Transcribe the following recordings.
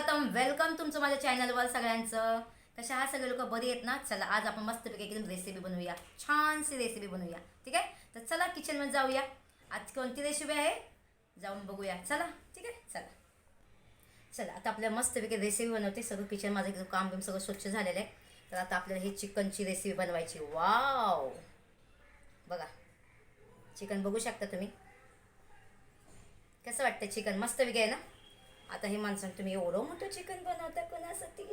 स्वागतम. वेलकम तुमचं माझ्या चॅनलवर सगळ्यांचं. कशा हा सगळे लोक बरी आहेत ना? चला आज आपण मस्तपैकी एकदम रेसिपी बनवूया. छानशी रेसिपी बनवूया. ठीक आहे? तर चला किचनमध्ये जाऊया. आज कोणती रेसिपी आहे? जाऊन बघूया. चला ठीक आहे? चला. चला आता आपल्या मस्तपैकी रेसिपी बनवते. सगळं किचन माझं एकदम काम बिम सगळं स्वच्छ झालेलं आहे. तर आता आपल्याला ही चिकनची रेसिपी बनवायची. वाव बघा. चिकन बघू शकता तुम्ही. कसं वाटतं चिकन? मस्त आहे ना? आता हे माणसं तुम्ही एवढं मोठं चिकन बनवता कोणासाठी?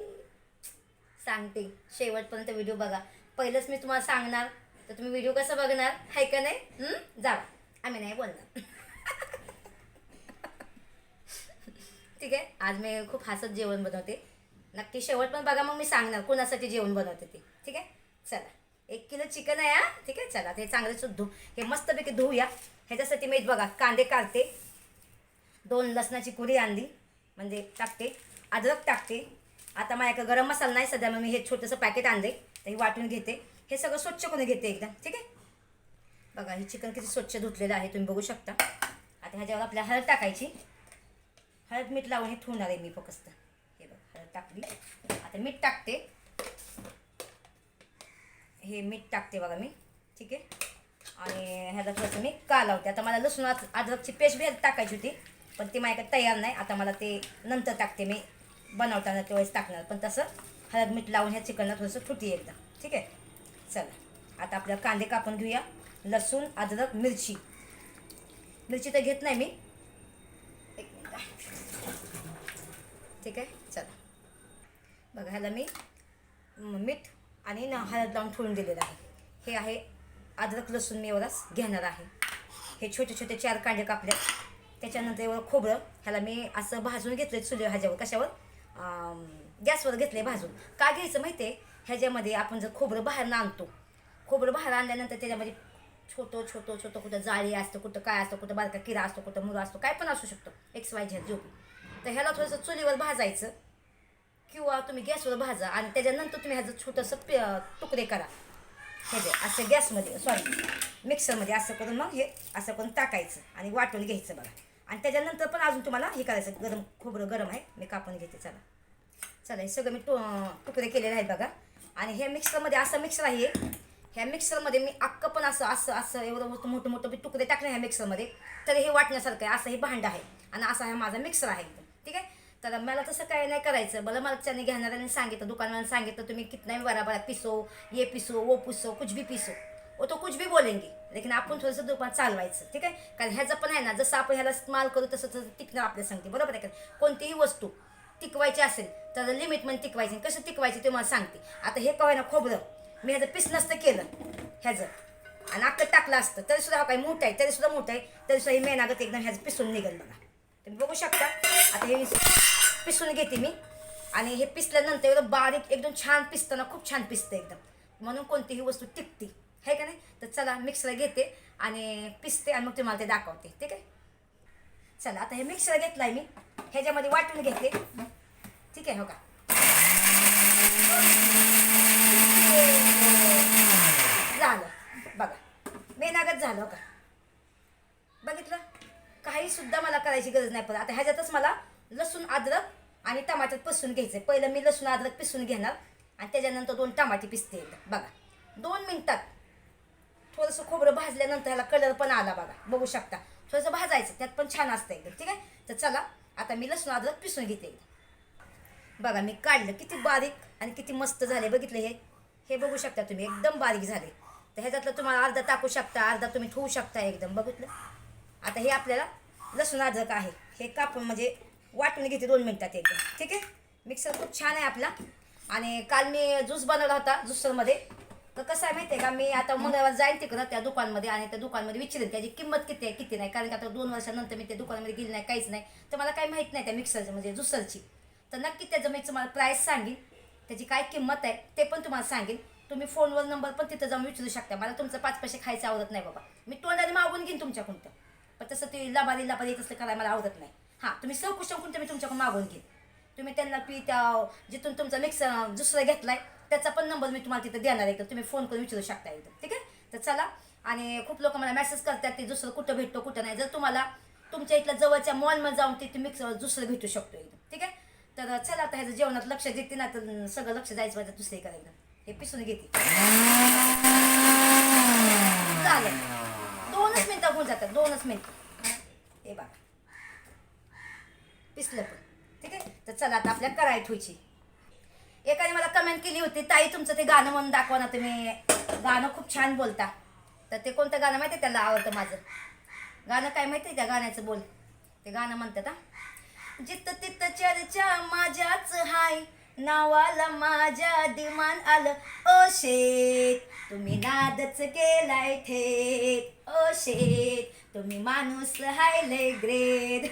सांगते. शेवटपर्यंत व्हिडिओ बघा. पहिलंच मी तुम्हाला सांगणार. तर तुम्ही व्हिडिओ कसा बघणार? आहे का नाही? जा. आम्ही नाही बोलणार. ठीक आहे? आज मी खूप हसत जेवण बनवते. नक्की शेवट पण बघा मग मी सांगणार कोणासाठी जेवण बनवते ते. ठीक आहे? चला. एक किलो चिकन आहे हा. ठीक आहे? चला ते चांगलं धु हे मस्तपैकी धुवूया ह्याच्यासाठी मी बघा कांदे काढते. दोन लसणाची कुरी आणली. म्हणजे टाकते. अद्रक टाकते. आता माझ्याकडे गरम मसाला नाही सध्या मग मी हे छोटंसं पॅकेट आणले ते वाटून घेते. हे सगळं स्वच्छ करून घेते एकदम ठीक आहे? बघा हे चिकन किती स्वच्छ धुतलेलं आहे तुम्ही बघू शकता. आता ह्याच्यावर आपल्या हळद टाकायची. हळद मीठ लावून हे ठेवणार आहे मी फक्त. हे बघ हळद टाकली. आता मीठ टाकते. हे मीठ टाकते बघा मी ठीक आहे? आणि ह्याला थोडंसं मी का लावते? आता मला लसूण अद्रकची पेस्ट भेट टाकायची होती. पण ते माझ्याकडे तयार नाही. आता मला ते नंतर टाकते मी. बनवताना तेव्हाच टाकणार. पण तसं हळद मीठ लावून ह्या चिकनला थोडंसं फुटी एकदा. ठीक आहे? चला. आता आपल्याला कांदे कापून घेऊया. लसूण अद्रक मिरची. मिरची तर घेत नाही मी. एक मिनिट. ठीक आहे? चला. बघा ह्याला मी मीठ आणि ना हळद लावून ठेवून दिलेलं आहे. हे आहे अद्रक लसूण मी एवढाच घेणार आहे. हे छोटे छोटे चार कांदे कापले. त्याच्यानंतर एवढं खोबरं ह्याला मी असं भाजून घेतलं चुली ह्याच्यावर कशावर? गॅसवर घेतले भाजून. का घ्यायचं माहिती आहे ह्याच्यामध्ये आपण जर खोबरं बाहेर आणतो खोबरं बाहेर आणल्यानंतर त्याच्यामध्ये छोटं छोटं छोटं कुठं जाळी असतं कुठं काय असतं कुठं बारका किरा असतो कुठं मुरा असतो काय पण असू शकतो एक्स वाय झेड जो तर ह्याला थोडंसं चुलीवर भाजायचं किंवा तुम्ही गॅसवर भाजा आणि त्याच्यानंतर तुम्ही ह्याचं छोटंसं पे तुकडे करा. ह्याचे असं गॅसमध्ये सॉरी मिक्सरमध्ये असं करून मग हे असं करून टाकायचं आणि वाटून घ्यायचं बघा. आणि त्याच्यानंतर पण अजून तुम्हाला हे करायचं गरम खोबरं गरम आहे. मी कापून घेते चला. चला हे सगळं मी टु तुकडे केलेले आहेत बघा. आणि हे मिक्सरमध्ये असं मिक्सर आहे. ह्या मिक्सरमध्ये मी अक्क पण असं असं असं एवढं मोठं मोठं मोठं मी तुकडे टाकले ह्या मिक्सरमध्ये. तर हे वाटण्यासारखं आहे. असं हे भांडं आहे. आणि असा हा माझा मिक्सर आहे एकदम ठीक आहे? तर मला तसं काही नाही करायचं. मला मला त्याने घेणाऱ्याने सांगितलं दुकानवाल्याने सांगितलं तुम्ही कितना बराबर पिसो ये पिसो वो पिसो कुछ भी पिसो. वो तो कुछ भी बोलेंगे. लेकिन आपण थोडंसं दुकान चालवायचं ठीक आहे? कारण ह्याचं पण आहे ना जसं आपण ह्याला माल करू तसं तसं टिकणार आपल्याला सांगते बरोबर आहे का? कोणतीही वस्तू टिकवायची असेल तर लिमिटमध्ये म्हणजे टिकवायची कसं टिकवायची ते मला सांगते. आता हे काय ना खोबरं. मी ह्याचं पीस नसतं केलं ह्याचं. आणि अक्कं टाकलं असतं तरी सुद्धा काही मोठं आहे तरी सुद्धा मोठं आहे तरी सुद्धा हे मेनागत एकदम ह्याचं पिसून निघेल बघा. तुम्ही बघू शकता. आता हे पिसून घेते मी. आणि हे पिसल्यानंतर एवढं बारीक एकदम छान पिसतं ना खूप छान पिसतं एकदम. म्हणून कोणतीही वस्तू टिकते. आहे का नाही? तर चला मिक्सर घेते आणि पिसते आणि मग तुम्हाला ते दाखवते ठीक आहे? चला आता हे मिक्सर घेतलाय मी. ह्याच्यामध्ये वाटून घेते. ठीक आहे हो का? झालं. बघा मेनागत झालं हो का? बघितलं? काही सुद्धा मला करायची गरज नाही पडत. आता ह्याच्यातच मला लसूण अद्रक आणि टमाटर पिसून घ्यायचं पहिलं मी लसूण अद्रक पिसून घेणार आणि त्याच्यानंतर दोन टमाटे पिसते बघा दोन मिनटात. थोडंसं खोबरं भाजल्यानंतर ह्याला कलर पण आला बघा. बघू शकता. थोडंसं भाजायचं त्यात पण छान असतं एकदम ठीक आहे? तर चला आता मी लसूण अद्रक पिसून घेते बघा मी काढलं किती बारीक आणि किती मस्त झाले. बघितलं हे? हे बघू शकता तुम्ही एकदम बारीक झाले. तर ह्याच्यातलं तुम्हाला अर्धा टाकू शकता अर्धा तुम्ही ठेवू शकता एकदम बघितलं? आता हे आपल्याला लसूण अद्रक आहे. हे कापून म्हणजे वाटून घेते दोन मिनटात एकदम ठीक आहे? मिक्सर खूप छान आहे आपला. आणि काल मी ज्यूस बनवला होता ज्युसरमध्ये. तर कसं आहे माहिती आहे का मी आता मंगळवार जाईन तिकडं त्या दुकानमध्ये आणि त्या दुकानमध्ये विचारेन त्याची किंमत किती आहे किती नाही. कारण की आता दोन वर्षानंतर मी त्या दुकानामध्ये गेली नाही काहीच नाही. तर मला काही माहीत नाही त्या मिक्सरचं म्हणजे जुसरची. तर नक्की त्याचं मी तुम्हाला प्राईस सांगेन. त्याची काय किंमत आहे ते पण तुम्हाला सांगेन. तुम्ही फोनवर नंबर पण तिथं जाऊन विचारू शकता. मला तुमचं पाच पैसे खायचं आवडत नाही बाबा. मी तोंडाने मागून घेईन तुमच्याकडून तर. पण तसं ते लबारी लबारी तसं करायला मला आवडत नाही. हां तुम्ही सकुशंकून मी तुमच्याकडून मागून घेईन. तुम्ही त्यांना पी त्या जिथून तुमचा मिक्सर घेतलं आहे त्याचा पण नंबर मी तुम्हाला तिथं देणार आहे तर तुम्ही फोन करून विचारू शकता एकदम ठीक आहे? तर चला आणि खूप लोक मला मेसेज करतात ते दुसरं कुठं भेटतो कुठं नाही. जर तुम्हाला तुमच्या इथल्या जवळच्या मॉलमध्ये जाऊन तिथे मिक्सर दुसरं भेटू शकतो एकदम ठीक आहे? तर चला आता ह्याचं जेवणात लक्ष देते ना तर सगळं लक्ष जायचं पाहिजे दुसरे करायला हे पिसून घेते. झालं. दोनच मिनटं होऊन जातात दोनच मिनटं. हे बघा. पिसलं पण ठीक आहे? तर चला आता आपल्या कराय ठेवायची एकाने मला कमेंट केली होती ताई तुमचं ते गाणं म्हणून दाखवा ना तुम्ही. गाणं खूप छान बोलता. तर ते कोणतं गाणं माहिती आहे त्याला आवडतं माझं. गाणं काय माहिती आहे त्या गाण्याचं? बोल. ते गाणं म्हणतात हा. जिथं तिथं चर्चा माझ्याच हाय नावाला माझ्या दिमान आलं ओ शेत तुम्ही नादच केलाय थेट ओ शेत तुम्ही माणूस हाय लय ग्रेट.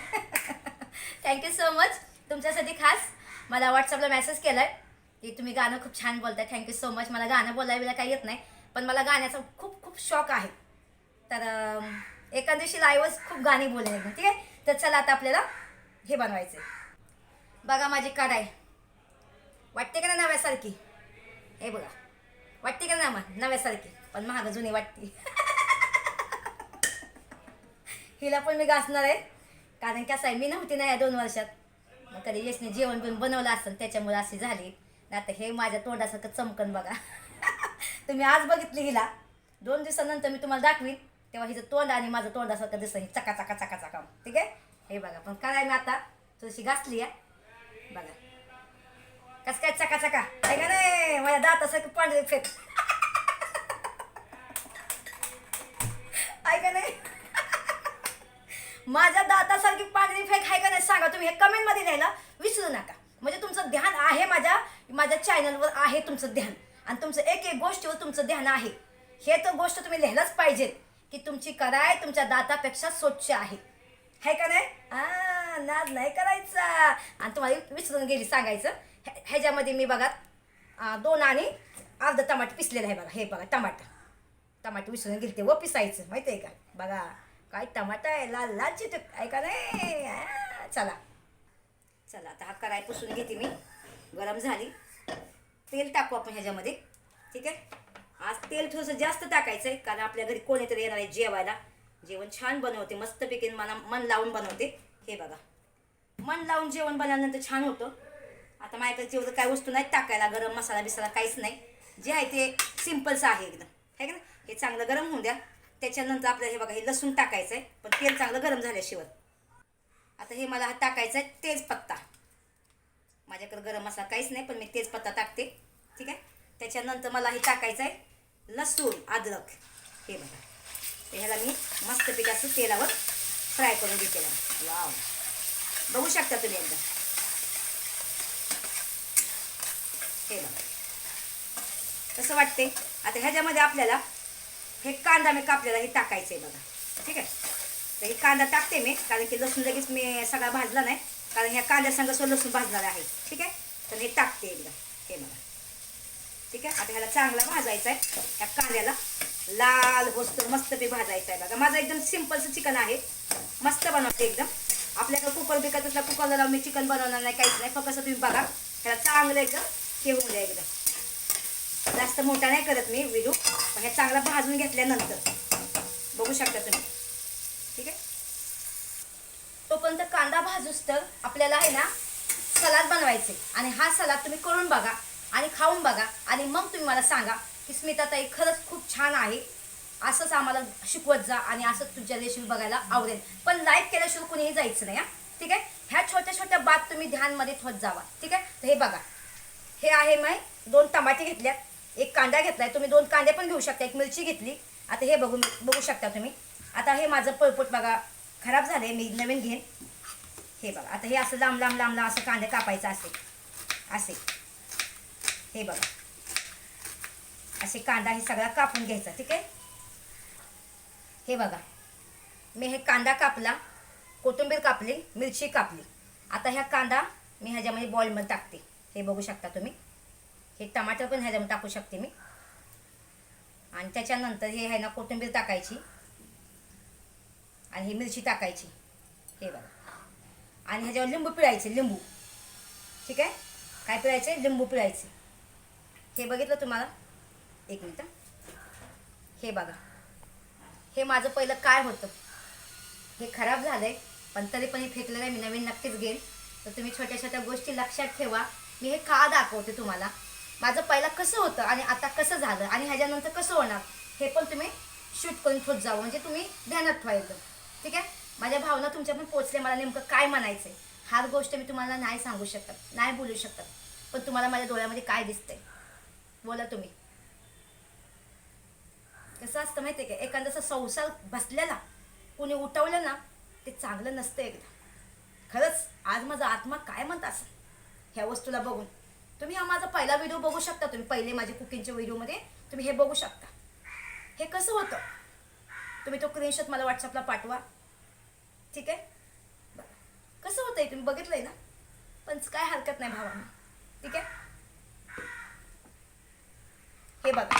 थँक्यू सो मच तुमच्यासाठी खास मला व्हॉट्सअपला मेसेज केलाय. की तुम्ही गाणं खूप छान बोलताय थँक्यू सो मच मला गाणं बोलायला काही येत नाही पण मला गाण्याचा खूप खूप शौक आहे. तर एका दिवशी लाईव्हच खूप गाणी बोलले ठीक आहे? तर चला आता आपल्याला हे बनवायचं बघा माझी कढाई. वाटते का ना नव्यासारखी? हे बघा. वाटते का ना मग नव्यासारखी? पण महाग जुनी वाटते. हिला पण मी घासणार आहे. कारण कसं आहे मी नव्हती ना या दोन वर्षात. मग कधी यशने जेवण पण बनवलं असेल त्याच्यामुळे अशी झाली. नाही आता हे माझ्या तोंडासारखं चमकन बघा. तुम्ही आज बघितली हिला. दोन दिवसानंतर मी तुम्हाला दाखवीन. तेव्हा हिचं तोंड आणि माझं तोंडासारखं दिसतं हे चका चका चका चका. ठीक आहे? हे बघा. पण काय मी आता? थोडीशी घासली आहे. बघा. कसं काय चका चका? आहे का नाही? माझ्या दातासारखं पांढरे फेक आहे का नाही? माझ्या दातासारखी पांढरी फेक आहे का नाही? सांगा. तुम्ही हे कमेंटमध्ये लिहायला विसरू नका. म्हणजे तुमचं ध्यान आहे माझ्या माझ्या चॅनलवर आहे तुमचं ध्यान. आणि तुमचं एक एक गोष्टीवर तुमचं ध्यान आहे. हे तर गोष्ट तुम्ही लिहायलाच पाहिजेत की तुमची कराय तुमच्या दातापेक्षा स्वच्छ आहे. है का नाही? आ, नाद नाही करायचा. आणि तुम्हाला विसरून गेली सांगायचं. ह्याच्यामध्ये मी बघा दोन आणि अर्ध टमाटे पिसलेलं आहे बघा. हे बघा टमाटर टमाटे विसरून गेले ते व पिसायचं. माहिती आहे का? बघा काय टमाटा आहे? लाल लाल चिटक. आहे का नाही? चला. चला आता हा कराय पुसून घेते मी. गरम झाली. तेल टाकू आपण ह्याच्यामध्ये. ठीक आहे? आज तेल थोडंसं जास्त टाकायचं आहे कारण आपल्या घरी कोणीतरी येणार आहे जेवायला. जेवण छान बनवते मस्तपैकी मला मन लावून बनवते. हे बघा. मन लावून जेवण बनवल्यानंतर छान होतं. आता माझ्याकडे तेवढं काय वस्तू नाही टाकायला गरम मसाला बिसाला काहीच नाही. जे आहे ते सिम्पलचं आहे एकदम. आहे का ना हे चांगलं गरम होऊन द्या. त्याच्यानंतर आपल्याला हे बघा हे लसूण टाकायचं आहे पण तेल चांगलं गरम झाल्याशिवाय. आता हे मला हा आहे तेजपत्ता. माझ्याकडे गरम मसाला काहीच नाही पण मी तेजपत्ता टाकते. ठीक आहे? त्याच्यानंतर मला हे टाकायचं आहे लसूण अद्रक. हे बघा. तर ह्याला मी मस्तपैकी असं तेलावर फ्राय करून घेते वाव. बघू शकता तुम्ही एकदा. हे बघा. कसं वाटते? आता ह्याच्यामध्ये आपल्याला हे कांदा मी कापलेला हे टाकायचं आहे बघा. ठीक आहे? तर हे कांदा टाकते मी कारण की लसूण लगेच मी सगळा भाजला नाही. कारण ह्या कांद्यासंग सुद्धा लसूण भाजणार आहे. ठीक आहे? तर हे टाकते एकदा. हे बघा. ठीक आहे? आता ह्याला चांगला भाजायचा आहे. ह्या कांद्याला लाल होस्त बी भाजायचा आहे बघा. माझं एकदम सिम्पलचं चिकन आहे. मस्त बनवते एकदम. आपल्याकडे कुकर बिकत असला कुकरला लावून मी चिकन बनवणार नाही काहीच नाही. फक्त तुम्ही बघा. ह्याला चांगलं एकदम ठेवून द्या एकदम जास्त मोठा नाही करत मी विडू पण हे चांगला भाजून घेतल्यानंतर. बघू शकता तुम्ही. ठीक आहे? तोपर्यंत कांदा भाजूस तर आपल्याला आहे ना सलाद बनवायचे. आणि हा सलाद तुम्ही करून बघा आणि खाऊन बघा. आणि मग तुम्ही मला सांगा की स्मिताताई खरंच खूप छान आहे. असंच आम्हाला शिकवत जा आणि असंच तुमच्या रेसिपी बघायला आवडेल. पण लाईक केल्याशिवाय कुणीही जायचं नाही हा. ठीक आहे? ह्या छोट्या छोट्या बात तुम्ही ध्यानमध्ये ठेवत जावा. ठीक आहे? तर हे बघा. हे आहे मी दोन टमाटे घेतल्यात. एक कांदा घेतलाय. तुम्ही दोन कांदे पण घेऊ शकता. एक मिरची घेतली. आता हे बघू बघू शकता तुम्ही. आता हे माझं पळपूट बघा. खराब झालंय. मी नवीन घेईन. हे बघा आता हे असं लांब लांब लांब लांब असं कांदे कापायचं असे. असे. हे बघा. असे कांदा हे सगळा कापून घ्यायचा ठीक आहे? हे बघा. मी हे कांदा कापला कोथिंबीर कापली मिरची कापली. आता ह्या कांदा मी ह्याच्यामध्ये बॉलमध्ये टाकते. हे बघू शकता तुम्ही. हे टमाटर पण ह्याच्यामध्ये टाकू शकते मी. आणि त्याच्यानंतर हे आहे ना कोथिंबीर टाकायची. आणि ही मिरची टाकायची. हे बघा. आणि ह्याच्यावर लिंबू पिळायचे लिंबू. ठीक आहे? काय पिळायचे? लिंबू पिळायचे. हे बघितलं तुम्हाला? एक मिनटं हे. बघा. हे माझं पहिलं काय होतं? हे खराब झालंय पण तरी पण हे फेकलेलं आहे मी नवीन नक्कीच घेईन. तर तुम्ही छोट्या छोट्या गोष्टी लक्षात ठेवा. मी हे का दाखवते तुम्हाला? माझं पहिलं कसं होतं आणि आता कसं झालं आणि ह्याच्यानंतर कसं होणार? हे पण तुम्ही शूट करून ठोत जावं म्हणजे तुम्ही ध्यानात ठेवायचं ठीक आहे? माझ्या भावना तुमच्या पण पोचले मला नेमकं काय म्हणायचं आहे हार गोष्ट मी तुम्हाला नाही सांगू शकत नाही बोलू शकत. पण तुम्हाला माझ्या डोळ्यामध्ये काय दिसतंय? बोला तुम्ही. कसं असतं माहिती आहे का एखाद्याचा संसार बसलेला कोणी उठवलं ना ते चांगलं नसतं एकदा. खरंच आज माझा आत्मा काय म्हणत असं ह्या वस्तूला बघून. तुम्ही हा माझा पहिला व्हिडिओ बघू शकता तुम्ही पहिले माझे कुकिंगच्या व्हिडिओमध्ये तुम्ही हे बघू शकता. हे कसं होतं? तुम्ही तो स्क्रीनशॉट मला व्हॉट्सअपला पाठवा. ठीक आहे? बरं कसं होतंय तुम्ही बघितलंय ना? पण काय हरकत नाही भावांना. ठीक आहे? हे बघा.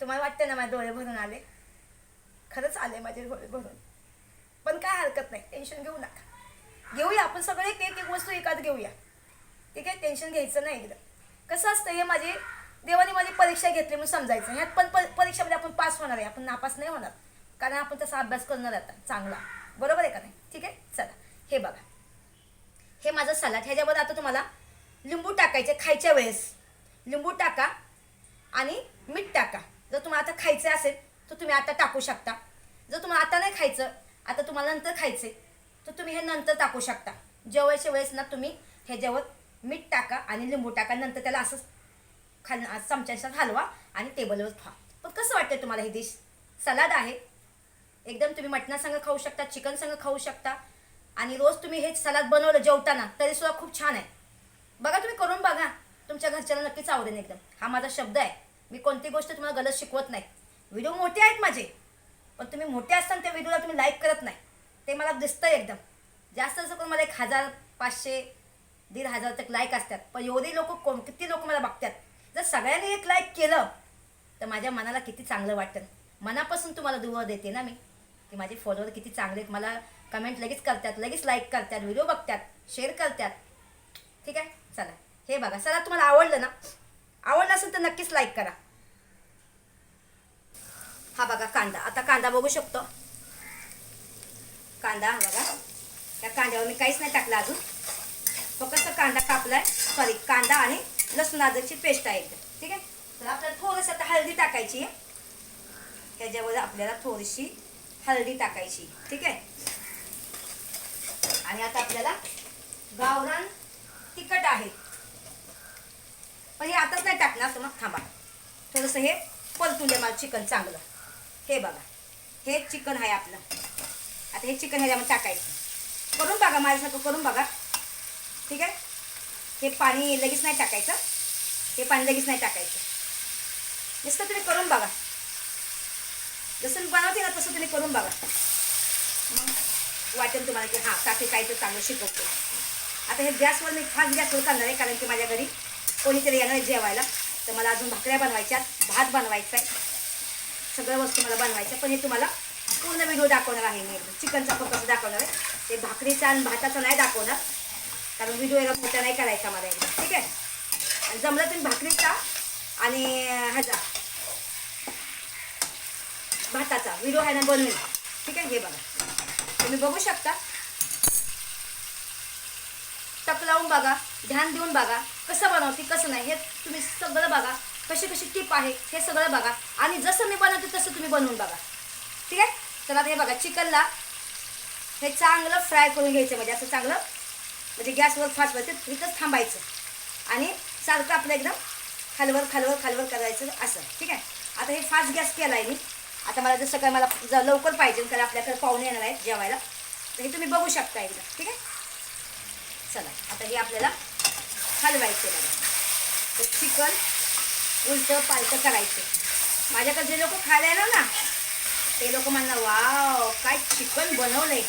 तुम्हाला वाटतं ना माझे डोळे भरून आले? खरंच आले माझे डोळे भरून. पण काय हरकत नाही. टेन्शन घेऊ नका. घेऊया. आपण सगळे एक एक एक वस्तू एकात घेऊया. ठीक आहे? टेन्शन घ्यायचं नाही एकदम कसं असतं हे माझी देवाने माझी परीक्षा घेतली म्हणून समजायचं. ह्यात पण परीक्षामध्ये परीक्षेमध्ये आपण पास होणार आहे. आपण नापास नाही होणार. कारण आपण तसा अभ्यास करणार आता चांगला. बरोबर आहे का नाही? ठीक आहे? चला. हे बघा. हे माझं सलाड ह्याच्यावर आता तुम्हाला लिंबू टाकायचे खायच्या वेळेस. लिंबू टाका आणि मीठ टाका. जर तुम्हाला आता खायचं असेल तर तुम्ही आता टाकू शकता. जर तुम्हाला आता नाही खायचं आता तुम्हाला नंतर खायचे तर तुम्ही हे नंतर टाकू शकता. जेवायच्या वेळेस ना तुम्ही ह्याच्यावर मीठ टाका आणि लिंबू टाका. नंतर त्याला असं खाल चमच्याचा हलवा आणि टेबलवर खा पण कसं वाटतं तुम्हाला ही डिश सलाड आहे. एकदम तुम्ही मटणासंग खाऊ शकता चिकन संग खाऊ शकता. आणि रोज तुम्ही हे सलाद बनवलं जेवताना तरी सुद्धा खूप छान आहे. बघा तुम्ही करून बघा. तुमच्या घरच्याला नक्कीच आवडेल एकदम. हा माझा शब्द आहे. मी कोणती गोष्ट तुम्हाला गलत शिकवत नाही. व्हिडिओ मोठे आहेत माझे पण तुम्ही मोठे असताना त्या व्हिडिओला तुम्ही लाईक करत नाही. ते मला दिसतं एकदम. जास्त असं करून मला एक हजार पाचशे दीड हजार तक लाईक असतात. पण एवढे लोक कोण किती लोक मला बघतात? जर सगळ्यांनी एक लाईक केलं तर माझ्या मनाला किती चांगलं वाटतं मनापासून तुम्हाला दुवा देते ना मी. की माझे फॉलोअर किती चांगले आहेत मला कमेंट लगेच करतात लगेच लाईक करतात व्हिडिओ बघतात शेअर करतात. ठीक आहे? चला. हे बघा. चला तुम्हाला आवडलं ना? आवडलं असेल तर नक्कीच लाईक करा. हा बघा कांदा. आता कांदा बघू शकतो. कांदा हा बघा. त्या कांद्यावर मी काहीच नाही टाकलं अजून. फक्त कांदा कापला आहे सॉरी कांदा आणि लसूण अद्रकची पेस्ट आहे ठीक आहे? तर आपल्याला थोडंसं आता हळदी टाकायची आहे. ह्याच्यावर आपल्याला थोडीशी हळदी टाकायची. ठीक आहे? आणि आता आपल्याला गावरान तिखट आहे. पण हे आताच नाही टाकणार तर मग थांबा. थोडंसं हे पलतून द्या मला चिकन चांगलं. हे बघा. हे चिकन आहे आपलं. आता हे चिकन ह्याच्यामध्ये टाकायचं. करून बघा माझ्यासारखं करून बघा. ठीक आहे? हे पाणी लगेच नाही टाकायचं. हे पाणी लगेच नाही टाकायचं. नुसतं तुम्ही करून बघा. जसं मी बनवते ना तसं तुम्ही करून बघा. मग वाटेल तुम्हाला की हां काकी काय तर चांगलं शिकवतो. आता हे गॅसवर मी खास गॅसवर करणार आहे कारण की माझ्या घरी कोणीतरी येणार आहे जेवायला. तर मला अजून भाकऱ्या बनवायच्या भात बनवायचा आहे. सगळ्या वस्तू मला बनवायच्या पण हे तुम्हाला पूर्ण व्हिडिओ दाखवणार आहे मी. चिकनचा पण कसं दाखवणार आहे. ते भाकरीचा आणि भाताचा नाही दाखवणार. कारण व्हिडिओ एवढा मोठा नाही करायचा मला एकदा. ठीक आहे? आणि जमलं तुम्ही भाकरीचा आणि ह्याचा भाताचा. व्हिडिओ आहे ना बनवून. ठीक आहे? हे बघा. तुम्ही बघू शकता. टक लावून बघा. ध्यान देऊन बघा. कसं बनवते कसं नाही हे तुम्ही सगळं बघा. कशी कशी टीप आहे हे सगळं बघा. आणि जसं मी बनवते तसं तुम्ही बनवून बघा. ठीक आहे? तर आता हे बघा. चिकनला हे चांगलं फ्राय करून घ्यायचं. म्हणजे असं चांगलं म्हणजे गॅसवर फास्ट व्हायचं इथंच थांबायचं. आणि सारखं आपलं एकदम खालवर खालवर खालवर करायचं असं. ठीक आहे? आता हे फास्ट गॅस केला आहे मी. आता मला जसं काय मला जर लवकर पाहिजे कारण आपल्याकडे पाहुणे येणार आहेत जेवायला तर हे तुम्ही बघू शकता एकदा ठीक आहे? चला आता हे आपल्याला हलवायचे आहे बघा. तर चिकन उलटं पालटं करायचं माझ्याकडे जे लोक खायला येणार ना ते लोक म्हणणार वाव काय चिकन बनवलंय.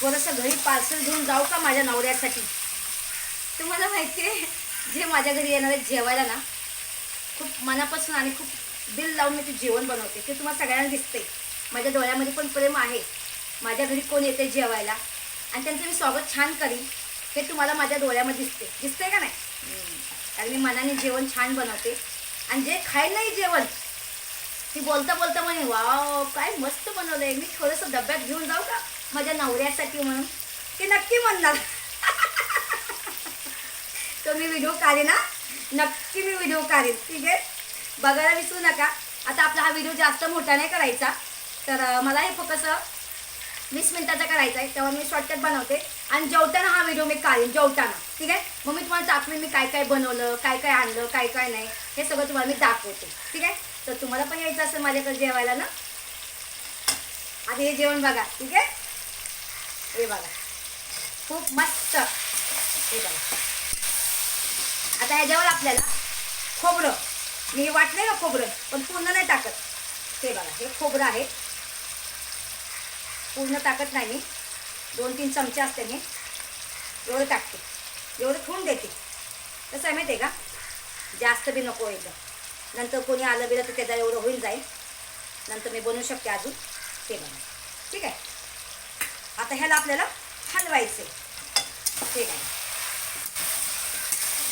थोडंसं घरी पार्सल घेऊन जाऊ का माझ्या नवऱ्यासाठी? तुम्हाला माहिती आहे जे माझ्या घरी येणार आहेत जेवायला ना खूप मनापासून आणि खूप दिल लावून मी ते जेवण बनवते. ते तुम्हाला सगळ्यांना दिसते. माझ्या डोळ्यामध्ये पण प्रेम आहे. माझ्या घरी कोण येते जेवायला? आणि त्यांचं मी स्वागत छान करीन. हे तुम्हाला माझ्या डोळ्यामध्ये दिसते. दिसते का नाही? कारण मी मनाने जेवण छान बनवते. आणि जे खाईल नाही जेवण ती बोलता बोलता म्हणे वाव काय मस्त बनवलंय. मी थोडंसं डब्यात घेऊन जाऊ का? माझ्या नवऱ्यासाठी म्हणून. ते नक्की म्हणणार. तर मी व्हिडिओ काढेन ना नक्की मी व्हिडिओ काढेन. ठीक आहे? बघायला विसरू नका. आता आपला हा व्हिडिओ जास्त मोठा नाही करायचा. तर मला हे फक्त वीस मिनिटाचा करायचा आहे. तेव्हा मी शॉर्टकट बनवते. आणि जेवताना हा व्हिडिओ मी काढेन जेवताना. ठीक आहे? मग मी तुम्हाला दाखवेन मी काय काय बनवलं काय काय आणलं काय काय नाही. हे सगळं तुम्हाला मी दाखवते. ठीक आहे? तर तुम्हाला पण यायचं असेल माझ्याकडे जेवायला ना? आधी हे जेवण बघा. ठीक आहे? हे बघा. खूप मस्त. हे बघा. आता ह्याच्यावर आपल्याला खोबरं. मी वाटलंय ना खोबरं? पण पूर्ण नाही टाकत. ते बघा हे खोबरं आहे. पूर्ण टाकत नाही मी. दोन तीन चमचे असते मी. एवढं टाकते. एवढं ठेवून देते. कसं आहे माहिती आहे का? जास्त बी नको एकदम. नंतर कोणी आलं बिलं तर त्याचा एवढं होईल जाईल. नंतर मी बनवू शकते अजून. ते बघा. ठीक आहे? आता ह्याला आपल्याला हलवायचं ठीक आहे.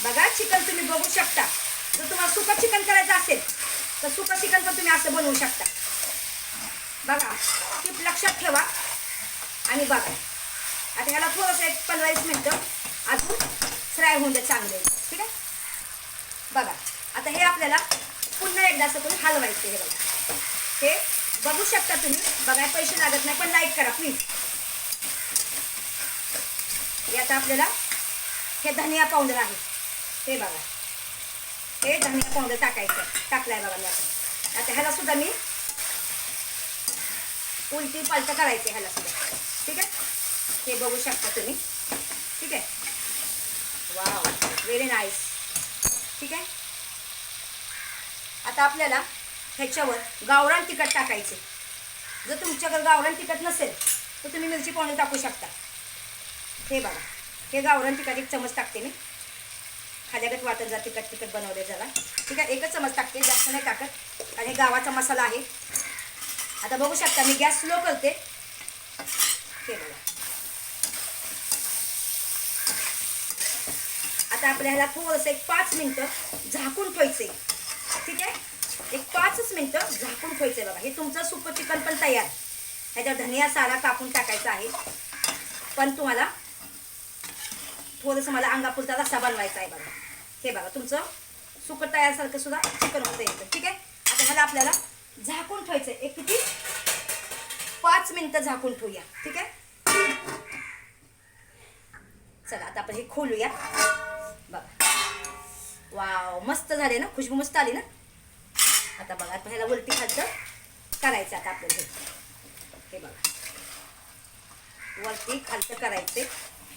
बघा चिकन तुम्ही बघू शकता. जर तुम्हाला सुकं चिकन करायचं असेल तर सुकं चिकन पण तुम्ही असं बनवू शकता. बघा टिप लक्षात ठेवा आणि बघा. आता ह्याला थोडंसं एक पंधरा वीस मिनटं अजून फ्राय होऊन द्या चांगले. ठीक आहे? बघा आता हे आपल्याला पुन्हा एकदा असं करून हलवायचं हे बघा. हे बघू शकता तुम्ही. बघा पैसे लागत नाही पण लाईक करा प्लीज हे आता आपल्याला हे धनिया पावडर आहे. हे बघा. हे धनिया पावडर टाकायचं. टाकलाय बघा मी आता. आता ह्याला सुद्धा मी उलटी पालट करायचे ह्याला सुद्धा. ठीक आहे? हे बघू शकता तुम्ही. ठीक आहे? वाव व्हेरी नाईस ठीक आहे? आता आपल्याला ह्याच्यावर गावरान तिखट टाकायचे. जर तुमच्याकडे गावरान तिखट नसेल तर तुम्ही मिरची पावडर टाकू शकता. हे बघा. हे गावरान तिखट एक चमच टाकते मी. खाल्यागत वाटत जा तिखट तिखट बनवले जरा. ठीक आहे? एकच चमच टाकते जास्त नाही टाकत. आणि गावाचा मसाला आहे. आता बघू शकता मी गॅस स्लो करते. आता आपल्या ह्याला थोडंसं एक पाच मिनटं झाकून ठेवायचे ठीक आहे? एक पाचच मिनटं झाकून ठेवायचे बघा. हे तुमचं सुकं चिकन पण तयार. ह्याच्यात धनिया सारा कापून टाकायचा आहे. पण तुम्हाला थोडंसं मला अंगापुरता रस्सा बनवायचा आहे बघा. हे बघा तुमचं सुकं तयारसारखं सुद्धा चिकन होतं येतं ठीक आहे? आता ह्याला आपल्याला झाकून ठेवायचं एक किती? पाच मिनटं झाकून ठेवूया. ठीक आहे? चला आता आपण हे खोलूया. बघा. वाव मस्त झाले ना? खुशबू मस्त आली ना? आता बघा आता ह्याला उलटी खालचं करायचं आता आपल्याला हे. हे बघा. वरती खालचं करायचे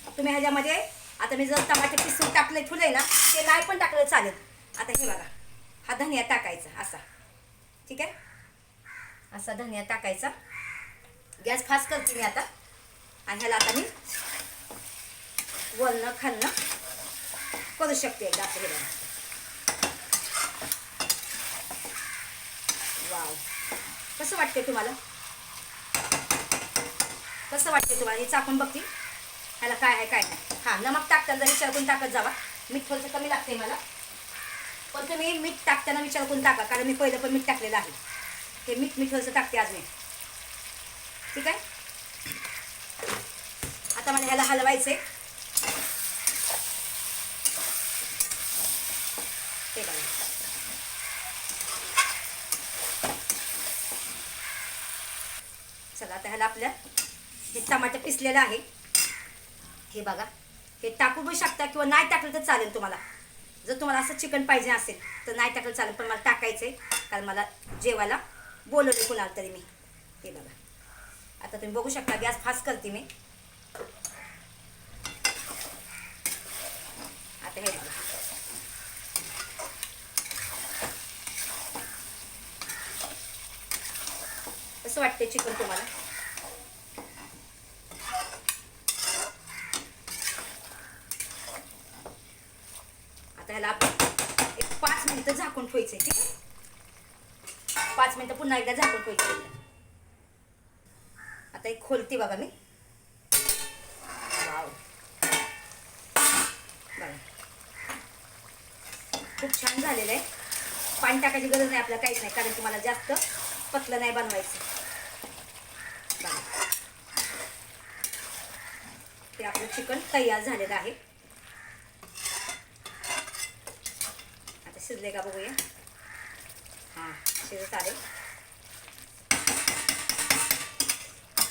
तुम्ही ह्याच्यामध्ये आता मी जर टमाटे पिसून टाकले फुले ना ते नाही पण टाकलं चालेल. आता हे बघा. हा धनिया टाकायचा असा. ठीक आहे? असा धनिया टाकायचा. गॅस फास्ट करते मी आता. आणि ह्याला आता मी वलणं खालणं करू शकते एकदा आता हे बघा. वाव. कसं वाटते तुम्हाला? कसं वाटते तुम्हाला? हे चाकून बघतील ह्याला काय आहे काय नाही. हां नमक टाकताना जर विचार करून टाकत जावा. मीठ थोडंसं कमी लागते मला. पण तुम्ही मीठ टाकताना विचार करून टाका कारण मी पहिलं पण मीठ टाकलेलं आहे. हे मीठ मी थोडंसं टाकते आज मी. ठीक आहे? आता मला ह्याला हलवायचे ते बघा. चला आता ह्याला आपल्या हे टमाटर पिसलेलं आहे. हे बघा. हे टाकू बी शकता किंवा नाही टाकलं तर चालेल तुम्हाला. जर तुम्हाला असं चिकन पाहिजे असेल तर नाही टाकलं चालेल पण मला टाकायचं आहे कारण मला जेवायला बोलवलं कुणाला तरी मी. हे बघा. आता तुम्ही बघू शकता गॅस फास्ट करते मी. आता हे बघा. असं वाटते चिकन तुम्हाला? ह्याला आपण एक पाच मिनिटं झाकून ठेवायचं ठीक आहे? पाच मिनिटं पुन्हा एकदा झाकून ठेवायचं आता एक खोलते बघा मी. वाव. बघा. खूप छान झालेलं आहे पाणी टाकायची गरज नाही आपल्याला काहीच नाही कारण तुम्हाला जास्त पतलं नाही बनवायचं. बघा. ते आपलं चिकन तयार झालेलं आहे. शिजले का बघूया. हां शिजत आले.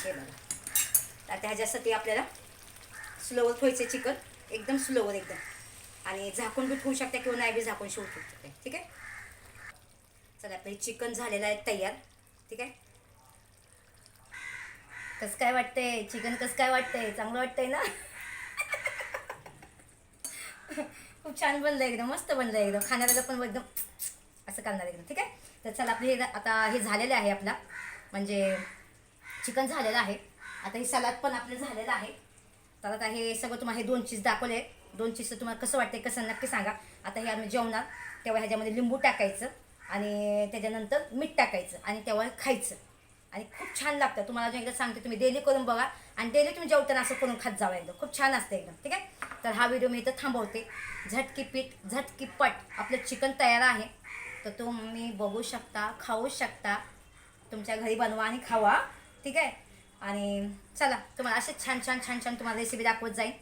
हे बघा. आता ह्याच्यासाठी आपल्याला स्लोवर ठेवायचे चिकन. एकदम स्लोवर एकदम. आणि झाकून बी ठेवू शकता किंवा नाही बी झाकून शिवू शकता ठीक आहे? चला आपलं चिकन झालेलं आहे तयार. ठीक आहे? कसं काय वाटतंय? चिकन कसं काय वाटतंय? चांगलं वाटतंय ना? खूप छान बनलं एकदम मस्त बनलं एकदम. खाण्याला पण एकदम असं करणार एकदम ठीक आहे? तर चला आपलं हे आता हे झालेलं आहे आपला. म्हणजे चिकन झालेलं आहे. आता हे सलाद पण आपलं झालेलं आहे. तर आता हे सगळं तुम्हाला हे दोन चीज दाखवले. दोन चीजचं तुम्हाला कसं वाटतंय कसं नक्की सांगा. आता हे आम्ही जेवणार तेव्हा ह्याच्यामध्ये लिंबू टाकायचं आणि त्याच्यानंतर मीठ टाकायचं आणि तेव्हा खायचं. आणि खूप छान लागतं. तुम्हाला अजून एकदा सांगते तुम्ही डेली करून बघा. आणि डेली तुम्ही जेवताना असं करून खात जावं एकदम. खूप छान असतं एकदम ठीक आहे? तर हा व्हिडिओ मी इथं थांबवते. झटकी पीठ झटकी पट. आपलं चिकन तयार आहे. तर तुम्ही बघू शकता खाऊ शकता. तुमच्या घरी बनवा आणि खावा ठीक आहे? आणि चला तुम्हाला असे छान छान छान छान तुम्हाला रेसिपी दाखवत जाईल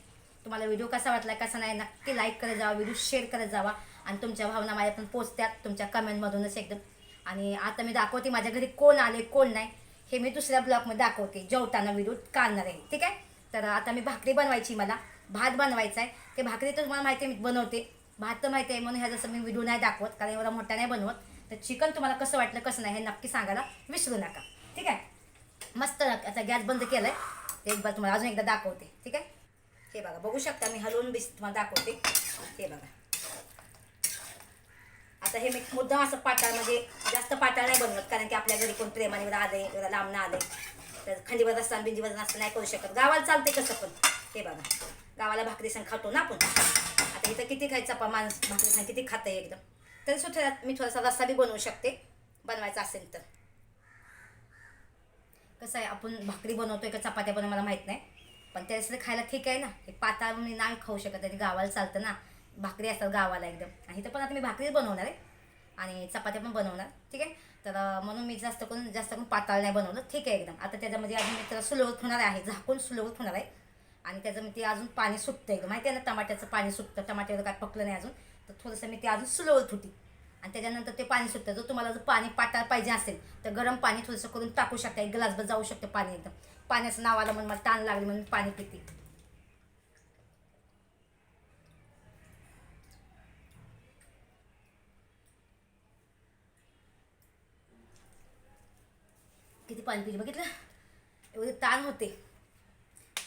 तुम्हाला व्हिडिओ कसा वाटला कसा नाही नक्की लाईक करत जावा व्हिडिओ शेअर करत जावा. आणि तुमच्या भावना माझ्या पण पोचत्यात तुमच्या कमेंटमधूनच एकदम. आणि आता मी दाखवते माझ्या घरी कोण आले कोण नाही. हे मी दुसऱ्या ब्लॉगमध्ये दाखवते. जेवताना व्हिडिओ काढणार आहे. ठीक आहे? तर आता मी भाकरी बनवायची मला. भात बनवायचा आहे ते भाकरी तर तुम्हाला माहिती आहे मी बनवते. भात तर माहिती आहे म्हणून ह्या जसं मी व्हिडिओ नाही दाखवत कारण एवढा मोठा नाही बनवत. तर चिकन तुम्हाला कसं वाटलं कसं नाही हे नक्की सांगायला विसरू नका. ठीक आहे? मस्त आता गॅस बंद केलं आहे एकदा तुम्हाला अजून एकदा दाखवते. ठीक आहे? हे बघा बघू शकता मी हलवून बिस तुम्हाला दाखवते. हे बघा. आता हे मी मुद्दाम असं पाताळ म्हणजे जास्त पाटाळ नाही बनवत कारण की आपल्या घरी कोण प्रेमाने आले आलंय एवढं लांबणं आलंय. तर खंडीवर असताना बिंदीवर असं नाही करू शकत. गावाला चालते कसं पण. हे बघा. गावाला भाकरी संग खातो ना आपण. आता इथं किती खायचं आपण माणूस भाकरी सांग किती खातं एकदम. तरी सुद्धा मी थोडासा रस्सा बी बनवू शकते. बनवायचा असेल तर. कसं आहे आपण भाकरी बनवतोय का चपात्या बनव मला माहीत नाही. पण त्यासाठी खायला ठीक आहे ना. हे पाताळ मी नाही खाऊ शकत आणि गावाला चालतं ना. भाकरी असतात गावाला एकदम. आणि इथं पण आता मी भाकरीच बनवणार आहे. आणि चपात्या पण बनवणार. ठीक आहे? तर म्हणून मी जास्त करून जास्त करून पाताळ नाही बनवलं. ठीक आहे एकदम. आता त्याच्यामध्ये अजून मी त्याला सुलवत होणार आहे. झाकून सुलवत होणार आहे. आणि त्याचं मी ते अजून पाणी सुटतं एकदम. माहिती आहे ना टमाट्याचं पाणी सुटतं. टमाट्यावर काय पकलं नाही अजून. तर थोडंसं मी ते अजून सुलवत होती. आणि त्याच्यानंतर ते पाणी सुटतं. जर तुम्हाला जर पाणी पातळ पाहिजे असेल तर गरम पाणी थोडंसं करून टाकू शकता. एक ग्लासभर जाऊ शकतं पाणी एकदम. पाण्याचं नाव आलं म्हणून मला ताण लागली म्हणून पाणी पिते. पाणी पिले बघितलं? एवढे ताण होते.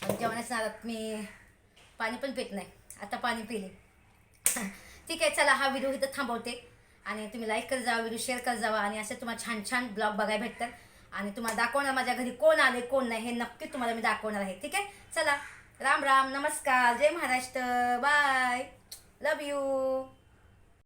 आणि जेवणाच्या नादात मी पाणी पण पित नाही. आता पाणी पिले. ठीक आहे चला हा व्हिडिओ इथं थांबवते. आणि तुम्ही लाईक करत जावा व्हिडिओ शेअर करत जावा. आणि असे तुम्हाला छान छान ब्लॉग बघायला भेटतात. आणि तुम्हाला दाखवणार माझ्या घरी कोण आले कोण नाही हे नक्की तुम्हाला मी दाखवणार आहे. ठीक आहे? चला. राम राम. नमस्कार. जय महाराष्ट्र. Bye love you